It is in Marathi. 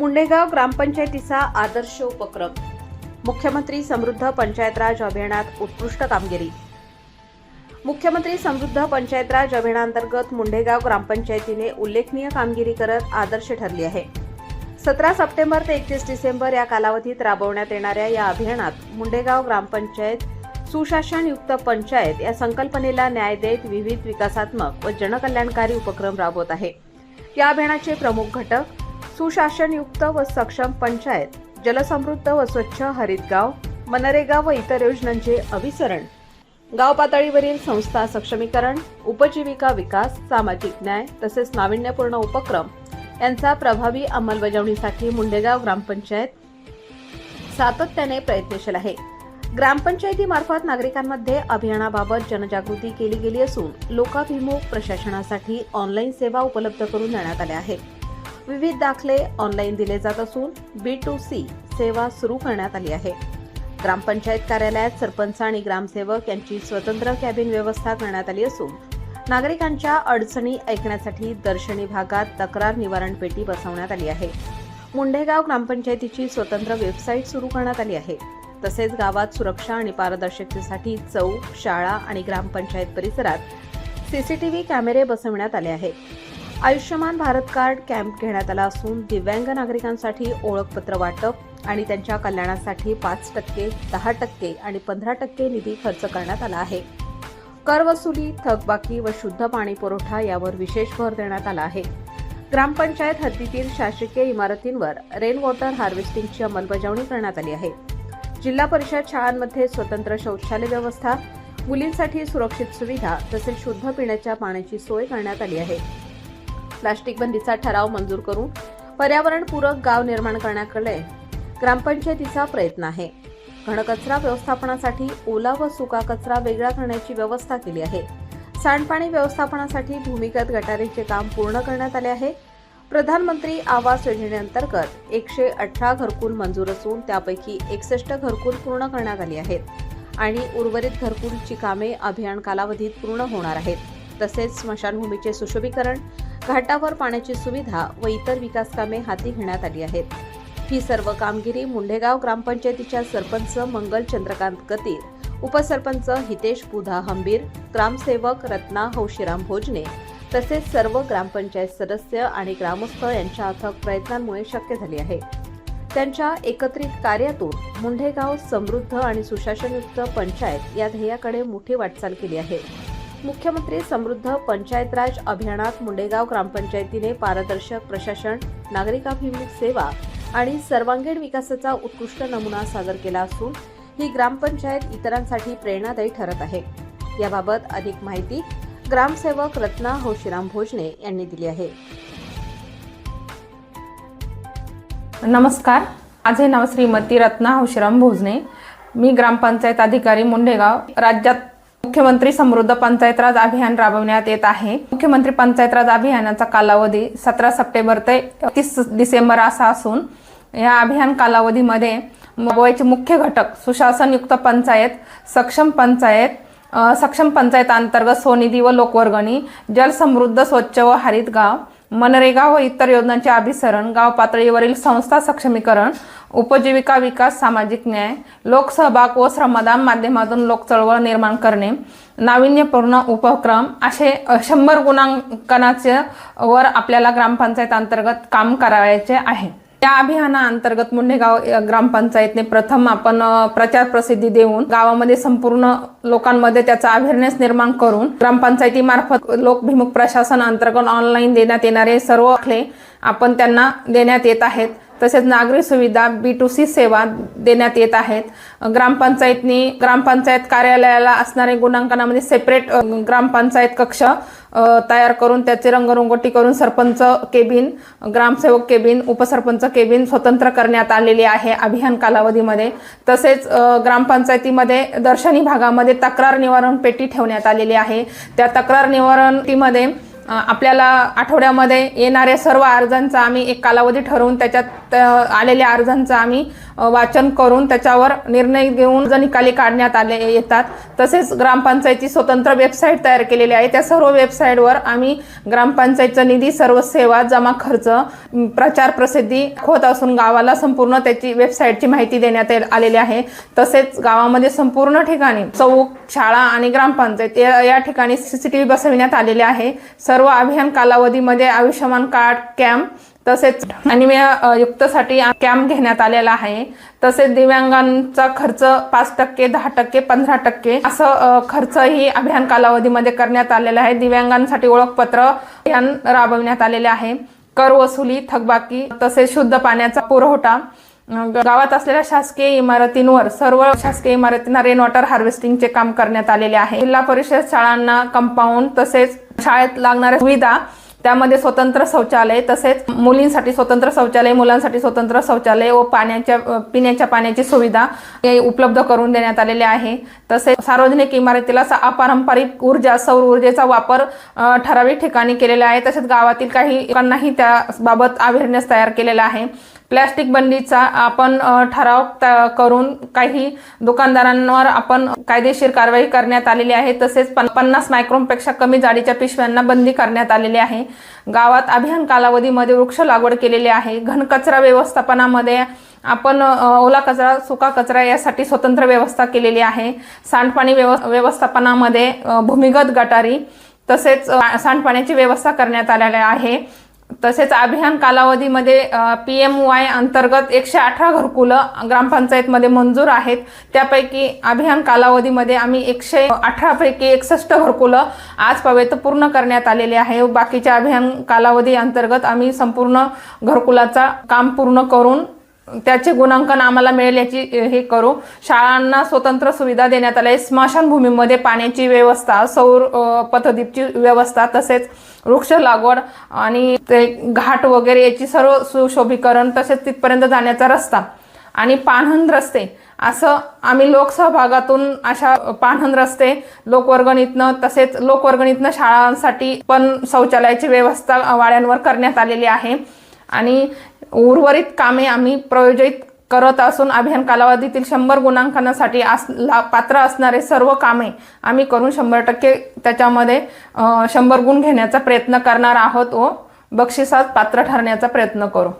मुंडेगाव ग्रामपंचायतीचा आदर्श उपक्रम. मुख्यमंत्री समृद्ध पंचायत राज अभियानात उत्कृष्ट कामगिरी. मुख्यमंत्री समृद्ध पंचायत राज अभियानांतर्गत मुंडेगाव ग्रामपंचायतीने उल्लेखनीय कामगिरी करत आदर्श ठरली आहे. सतरा सप्टेंबर ते एकतीस डिसेंबर या कालावधीत राबवण्यात येणाऱ्या या अभियानात मुंडेगाव ग्रामपंचायत सुशासनयुक्त पंचायत या संकल्पनेला न्याय देत विविध विकासात्मक व जनकल्याणकारी उपक्रम राबवत आहे. या अभियानाचे प्रमुख घटक सुशासनयुक्त व सक्षम पंचायत जलसमृद्ध व स्वच्छ हरित गाव मनरेगा व इतर योजनांचे अभिसरण. गाव पातळीवरील संस्था सक्षमीकरण उपजीविका विकास सामाजिक न्याय तसेच नाविन्यपूर्ण उपक्रम यांचा प्रभावी अंमलबजावणीसाठी मुंडेगाव ग्रामपंचायत सातत्याने प्रयत्नशील आहे. ग्रामपंचायतीमार्फत नागरिकांमध्ये अभियानाबाबत जनजागृती केली गेली असून लोकाभिमुख प्रशासनासाठी ऑनलाईन सेवा उपलब्ध करून देण्यात आल्या आहेत. विविध दाखले ऑनलाईन दिले जात असून बी टू सी सेवा सुरू करण्यात आली आहे. ग्रामपंचायत कार्यालयात सरपंच आणि ग्रामसेवक यांची स्वतंत्र कॅबिन व्यवस्था करण्यात आली असून नागरिकांच्या अडचणी ऐकण्यासाठी दर्शनी भागात तक्रार निवारण पेटी बसवण्यात आली आहे. मुंडेगाव ग्रामपंचायतीची स्वतंत्र वेबसाईट सुरू करण्यात आली आहे. तसेच गावात सुरक्षा आणि पारदर्शकतेसाठी चौक शाळा आणि ग्रामपंचायत परिसरात सीसीटीव्ही कॅमेरे बसवण्यात आले आहेत आयुष्यमान भारत कार्ड कॅम्प घेण्यात आला असून दिव्यांग नागरिकांसाठी ओळखपत्र वाटप आणि त्यांच्या कल्याणासाठी पाच टक्के दहा टक्के आणि पंधरा टक्के निधी खर्च करण्यात आला आहे. करवसुली थकबाकी व शुद्ध पाणी पुरवठा यावर विशेष भर देण्यात आला आहे. ग्रामपंचायत हद्दीतील शासकीय इमारतींवर रेन वॉटर हार्वेस्टिंगची अंमलबजावणी करण्यात आली आहे. जिल्हा परिषद शाळांमध्ये स्वतंत्र शौचालय व्यवस्था मुलींसाठी सुरक्षित सुविधा तसेच शुद्ध पिण्याच्या पाण्याची सोय करण्यात आली आहे. प्लास्टिक बंदीचा ठराव मंजूर करून पर्यावरणपूरक गाव निर्माण करण्याकडे ग्रामपंचायतीचा प्रयत्न आहे. घनकचरा व्यवस्थापनासाठी ओला व सुका कचरा वेगळा करण्याची व्यवस्था केली आहे. सांडपाणी व्यवस्थापनासाठी भूमिगत गटारीचे काम पूर्ण करण्यात आले आहे. प्रधानमंत्री आवास योजनेअंतर्गत एकशे अठरा घरकुल मंजूर असून त्यापैकी एकसष्ट घरकुल पूर्ण करण्यात आली आहेत आणि उर्वरित घरकुलची कामे अभियान कालावधीत पूर्ण होणार आहेत. तसेच स्मशानभूमीचे सुशोभीकरण घाटावर पाण्याची सुविधा व इतर विकास कामे हाती घेण्यात आली आहेत. ही सर्व कामगिरी मुंढेगाव ग्रामपंचायतीच्या सरपंच मंगल चंद्रकांत कतीर उपसरपंच हितेश बुधा हंबीर ग्रामसेवक रत्ना हौशीराम भोजने तसेच सर्व ग्रामपंचायत सदस्य आणि ग्रामस्थ यांच्या अथक प्रयत्नांमुळे शक्य झाली आहे. त्यांच्या एकत्रित कार्यातून मुंढेगाव समृद्ध आणि सुशासनयुक्त पंचायत या ध्येयाकडे मोठी वाटचाल केली आहे. मुख्यमंत्री समृद्ध पंचायत राज अभियानात मुंडेगाव ग्रामपंचायतीने पारदर्शक प्रशासन नागरिकाभिमुख सेवा आणि सर्वांगीण विकासाचा उत्कृष्ट नमुना सादर केला असून ही ग्रामपंचायत इतरांसाठी प्रेरणादायी ठरत आहे. याबाबत अधिक माहिती ग्रामसेवक रत्ना हौशीराम भोजने यांनी दिली आहे. नमस्कार. माझे नाव श्रीमती रत्ना हौशीराम भोजने. मी ग्रामपंचायत अधिकारी मुंडेगाव. राज्यात मुख्यमंत्री समृद्ध पंचायत राज अभियान राबवण्यात येत आहे. मुख्यमंत्री पंचायत राज अभियानाचा कालावधी सतरा सप्टेंबर ते तीस डिसेंबर असा असून या अभियान कालावधीमध्ये मोबाईलचे मुख्य घटक सुशासनयुक्त पंचायत सक्षम पंचायत सक्षम पंचायत अंतर्गत स्वनिधी व लोकवर्गणी जलसमृद्ध स्वच्छ व हरित गाव मनरेगा व इतर योजनांचे अभिसरण गाव पातळीवरील संस्था सक्षमीकरण उपजीविका विकास सामाजिक न्याय लोकसहभाग व श्रमदान माध्यमातून लोकचळवळ निर्माण करणे नाविन्यपूर्ण उपक्रम असे शंभर गुणांकनाचे वर आपल्याला ग्रामपंचायत अंतर्गत काम करायचे आहे. त्या अभियानाअंतर्गत मुंडेगाव ग्रामपंचायतने प्रथम आपण प्रचार प्रसिद्धी देऊन गावामध्ये संपूर्ण लोकांमध्ये त्याचा अवेअरनेस निर्माण करून ग्रामपंचायतीमार्फत लोकभिमुख प्रशासन अंतर्गत ऑनलाईन देण्यात येणारे सर्व आपण त्यांना देण्यात येत आहेत. तसेच नागरी सुविधा बी टू सी सेवा देण्यात येत आहेत. ग्रामपंचायतनी ग्रामपंचायत कार्यालयाला असणारे गुणांकनामध्ये सेपरेट ग्रामपंचायत कक्ष तयार करून त्याचे रंगरंगोटी करून सरपंच केबिन ग्रामसेवक केबिन उपसरपंच केबिन स्वतंत्र करण्यात आलेली आहे अभियान कालावधीमध्ये. तसेच ग्रामपंचायतीमध्ये दर्शनी भागामध्ये तक्रार निवारण पेटी ठेवण्यात आलेली आहे. त्या तक्रार निवारण पेटीमध्ये आपल्याला आठवड्यामध्ये येणाऱ्या सर्व अर्जांचा आम्ही एक कालावधी ठरवून त्याच्यात आलेल्या अर्जांचं आम्ही वाचन करून त्याच्यावर निर्णय घेऊन अर्ज निकाली काढण्यात आले येतात. तसेच ग्रामपंचायती स्वतंत्र वेबसाईट तयार केलेली आहे. त्या सर्व वेबसाईटवर आम्ही ग्रामपंचायतचा निधी सर्व सेवा जमा खर्च प्रचार प्रसिद्धी होत असून गावाला संपूर्ण त्याची वेबसाईटची माहिती देण्यात आलेली आहे. तसेच गावामध्ये संपूर्ण ठिकाणी चौक शाळा आणि ग्रामपंचायत या या ठिकाणी सीसीटीव्ही बसविण्यात आलेले आहे. सर्व सर्व अभियान कालावधीमध्ये आयुष्यमान कार्ड कॅम्प तसेच अनिमिया युक्तसाठी कॅम्प घेण्यात आलेला आहे. तसेच दिव्यांगांचा खर्च पाच टक्के दहा टक्के पंधरा टक्के असं खर्चही अभियान कालावधीमध्ये करण्यात आलेला आहे. दिव्यांगांसाठी ओळखपत्र अभियान राबविण्यात आलेले आहे. कर वसुली थकबाकी तसेच शुद्ध पाण्याचा पुरवठा. गावात असलेल्या शासकीय इमारतींवर सर्व शासकीय इमारतींना रेन वॉटर हार्वेस्टिंगचे काम करण्यात आलेले आहे. जिल्हा परिषद शाळांना कंपाऊंड तसेच शाळेत लागणाऱ्या सुविधा त्यामध्ये स्वतंत्र शौचालय तसेच मुलींसाठी स्वतंत्र शौचालय मुलांसाठी स्वतंत्र शौचालय व पाण्याच्या पिण्याच्या पाण्याची सुविधा उपलब्ध करून देण्यात आलेले आहे. तसेच सार्वजनिक इमारतीला अपारंपरिक ऊर्जा सौर ऊर्जेचा वापर ठराविक ठिकाणी केलेला आहे. तसेच गावातील काही लोकांनाही त्याबाबत अवेअरनेस तयार केलेला आहे. प्लॅस्टिक बंदीचा आपण ठराव करून काही दुकानदारांवर आपण कायदेशीर कारवाई करण्यात आलेली आहे. तसेच पन- पन्नास मायक्रोनपेक्षा कमी जाडीच्या पिशव्यांना बंदी करण्यात आलेली आहे. गावात अभियान कालावधीमध्ये वृक्ष लागवड केलेली आहे. घनकचरा व्यवस्थापनामध्ये आपण ओला कचरा सुका कचरा यासाठी स्वतंत्र व्यवस्था केलेली आहे. सांडपाणी व्यव व्यवस्थापनामध्ये भूमिगत गटारी तसेच सांडपाण्याची व्यवस्था करण्यात आलेली आहे. तसेच अभियान कालावधीमध्ये पी एम वाय अंतर्गत एकशे अठरा घरकुलं ग्रामपंचायतमध्ये मंजूर आहेत. त्यापैकी अभियान कालावधीमध्ये आम्ही एकशे अठरापैकी एकसष्ट घरकुलं आजपर्यंत पूर्ण करण्यात आलेले आहे. बाकीच्या अभियान कालावधी अंतर्गत आम्ही संपूर्ण घरकुलाचा काम पूर्ण करून त्याचे गुणांकन आम्हाला मिळेल याची हे करू. शाळांना स्वतंत्र सुविधा देण्यात आल्या. आहे स्मशानभूमीमध्ये पाण्याची व्यवस्था सौर पथदीपची व्यवस्था तसेच वृक्ष लागवड आणि ते घाट वगैरे याची सर्व सुशोभीकरण तसेच तिथपर्यंत जाण्याचा रस्ता आणि पानहंद रस्ते. असं आम्ही लोकसहभागातून अशा पानहंद रस्ते लोकवर्गणीतनं तसेच लोकवर्गणीतनं शाळांसाठी पण शौचालयाची व्यवस्था वाड्यांवर करण्यात आलेली आहे. आणि उर्वरित कामे आम्ही प्रयोजित करत असून अभियान कालावधीतील शंभर गुणांकनासाठी आस ला पात्र असणारे सर्व कामे आम्ही करून शंभर टक्के त्याच्यामध्ये शंभर गुण घेण्याचा प्रयत्न करणार आहोत. व बक्षिसात पात्र ठरण्याचा प्रयत्न करू.